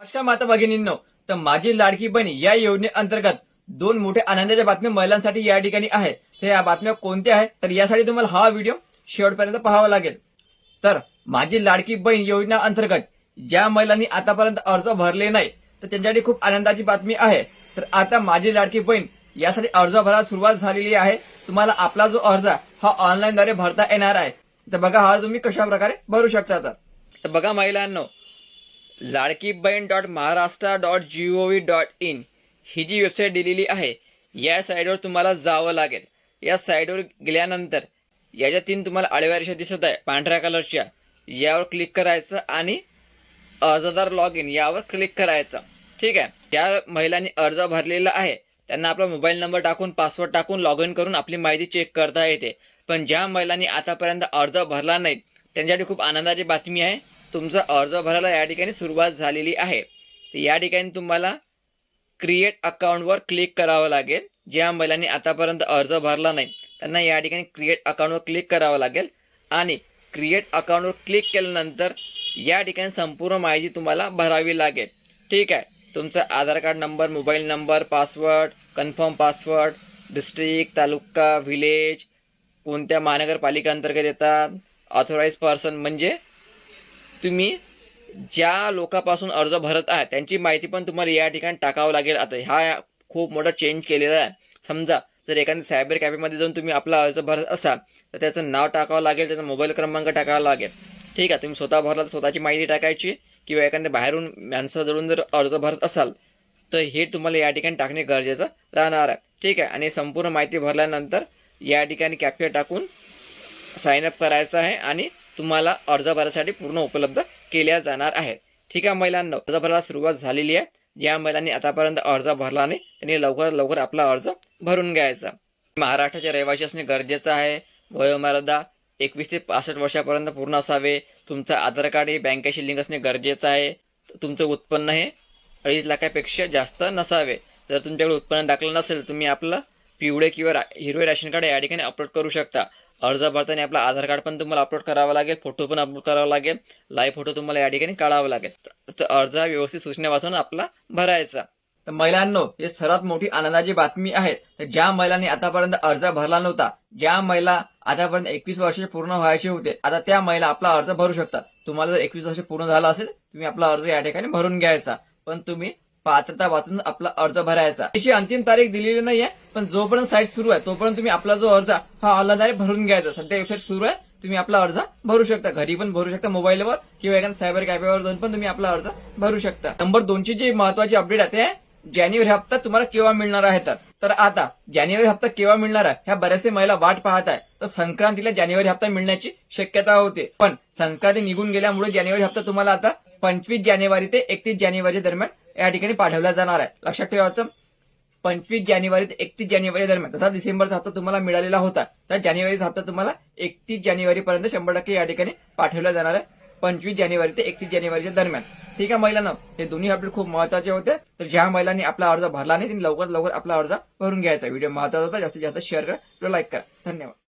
नमस्कार माता भगिनींनो. तर माझी लाडकी बहीण या योजनेअंतर्गत दोन मोठे आनंदाच्या बातम्या महिलांसाठी या ठिकाणी आहेत. तर या बातम्या कोणत्या आहेत? तर यासाठी तुम्हाला हा व्हिडिओ शेवटपर्यंत पाहावा लागेल. तर माझी लाडकी बहीण योजना अंतर्गत ज्या महिलांनी आतापर्यंत अर्ज भरले नाही तर त्यांच्यासाठी खूप आनंदाची बातमी आहे. तर आता माझी लाडकी बहीण यासाठी अर्ज भरायला सुरुवात झालेली आहे. तुम्हाला आपला जो अर्ज हा ऑनलाईनद्वारे भरता येणार आहे. तर बघा हा तुम्ही कशा प्रकारे भरू शकता आता. तर बघा महिलांनो Ladki Bahin dot Maharashtra dot G O V dot in ही जी वेबसाईट दिलेली आहे या साईटवर तुम्हाला जावं लागेल. या साईटवर गेल्यानंतर याच्या तीन तुम्हाला आडव्या रेषा दिसत आहे पांढऱ्या कलरच्या यावर क्लिक करायचं आणि अर्जदार लॉग इन यावर क्लिक करायचं. ठीक आहे? ज्या महिलांनी अर्ज भरलेला आहे. त्यांना आपला मोबाईल नंबर टाकून पासवर्ड टाकून लॉग इन करून आपली माहिती चेक करता येते. पण ज्या महिलांनी आतापर्यंत अर्ज भरला नाही त्यांच्यासाठी खूप आनंदाची बातमी आहे. तुमचा अर्ज भरायला या ठिकाणी सुरुवात झालेली आहे. तर या ठिकाणी तुम्हाला क्रिएट अकाउंटवर क्लिक करावं लागेल. ज्या महिलांनी आतापर्यंत अर्ज भरला नाही त्यांना या ठिकाणी क्रिएट अकाउंटवर क्लिक करावं लागेल. आणि क्रिएट अकाउंटवर क्लिक केल्यानंतर या ठिकाणी संपूर्ण माहिती तुम्हाला भरावी लागेल. ठीक आहे. तुमचा Aadhaar card number mobile number password confirm password district taluka village कोणत्या महानगरपालिका अंतर्गत येतात ऑथोराईज पर्सन म्हणजे तुम्ही ज्या लोकांपासून अर्ज भरत आहात त्यांची माहिती पण तुम्हाला या ठिकाणी टाकावं लागेल. आता हा खूप मोठा चेंज केलेला आहे. समजा जर एखाद्या सायबर कॅफेमध्ये जाऊन तुम्ही आपला अर्ज भरत असाल तर त्याचं नाव टाकावं लागेल त्याचा मोबाईल क्रमांक टाकावा लागेल. ठीक आहे तुम्ही स्वतः भरला तर स्वतःची माहिती टाकायची किंवा एखाद्या बाहेरून माणसाजवळून जर अर्ज भरत असाल तर हे तुम्हाला या ठिकाणी टाकणे गरजेचं राहणार आहे. ठीक आहे आणि संपूर्ण माहिती भरल्यानंतर या ठिकाणी कॅप्चर टाकून साईन अप करायचं आहे आणि तुम्हाला अर्ज भरासाठी पूर्ण उपलब्ध केल्या जाणार आहे ठीक आहे महिलांना अर्ज भरायला सुरुवात झालेली आहे. ज्या महिलांनी आतापर्यंत अर्ज भरला नाही त्यांनी लवकरात लवकर आपला अर्ज भरून घ्यायचा. महाराष्ट्राचे रहिवासी असणे गरजेचं आहे. वयोमर्यादा एकवीस ते पासष्ट वर्षापर्यंत पूर्ण असावे. तुमचं आधार कार्ड हे बँकेशी लिंक असणे गरजेचं आहे. तुमचं उत्पन्न हे अडीच लाखापेक्षा जास्त नसावे. जर तुमच्याकडे उत्पन्न दाखलं नसेल तर तुम्ही आपलं पिवळे किंवा रा- हिरवे राशन कार्ड या ठिकाणी अपलोड करू शकता. अर्ज भरताना आपला आधार कार्ड पण तुम्हाला अपलोड करावा लागेल फोटो पण अपलोड करावा लागेल लाईव्ह फोटो तुम्हाला या ठिकाणी काढावा लागेल. तर अर्ज हा व्यवस्थित सूचनेपासून आपला भरायचा. तर महिलांनो हे सर्वात मोठी आनंदाची बातमी आहे. तर ज्या महिलांनी आतापर्यंत अर्ज भरला नव्हता ज्या महिला आतापर्यंत एकवीस वर्ष पूर्ण व्हायचे होते आता त्या महिला आपला अर्ज भरू शकतात. तुम्हाला जर एकवीस वर्ष पूर्ण झाला असेल तुम्ही आपला अर्ज या ठिकाणी भरून घ्यायचा. पण तुम्ही पात्रता वाचून आपला अर्ज भरायचा. अशी अंतिम तारीख दिलेली नाहीये पण जोपर्यंत साईट सुरू आहे तोपर्यंत तुम्ही आपला जो अर्ज हा ऑनलाईन भरून घ्यायचा. सध्या वेबसाईट सुरू आहे तुम्ही आपला अर्ज भरू शकता. घरी पण भरू शकता मोबाईलवर किंवा एखाद्या सायबर कॅफेवर जाऊन पण तुम्ही आपला अर्ज भरू शकता. नंबर दोनची जी महत्वाची अपडेट आहे ते जानेवारी हप्ता तुम्हाला केव्हा मिळणार आहे तर. तर आता जानेवारी हप्ता केव्हा मिळणार आहे? ह्या बऱ्याचशा महिला वाट पाहत आहे तर संक्रांतीला जानेवारी हप्ता मिळण्याची शक्यता होते. पण संक्रांती निघून गेल्यामुळे जानेवारी हप्ता तुम्हाला आता पंचवीस जानेवारी ते एकतीस जानेवारी दरम्यान या ठिकाणी पाठवला जाणार आहे. लक्षात ठेवायचं पंचवीस जानेवारी ते एकतीस जानेवारी दरम्यान. तसा डिसेंबरचा हप्ता तुम्हाला मिळालेला होता. तर जानेवारीचा हप्ता तुम्हाला एकतीस जानेवारी पर्यंत शंभर टक्के या ठिकाणी पाठवला जाणार आहे. पंचवीस जानेवारी ते एकतीस जानेवारीच्या दरम्यान. ठीक आहे महिलांना हे दोन्ही अपडेट खूप महत्त्वाचे होते. तर ज्या महिलांनी आपला अर्ज भरला नाही त्यांनी लवकर लवकर आपला अर्ज भरून घ्यायचा. व्हिडिओ महत्त्वाचा होता जास्तीत जास्त शेअर करा. लाईक करा. धन्यवाद.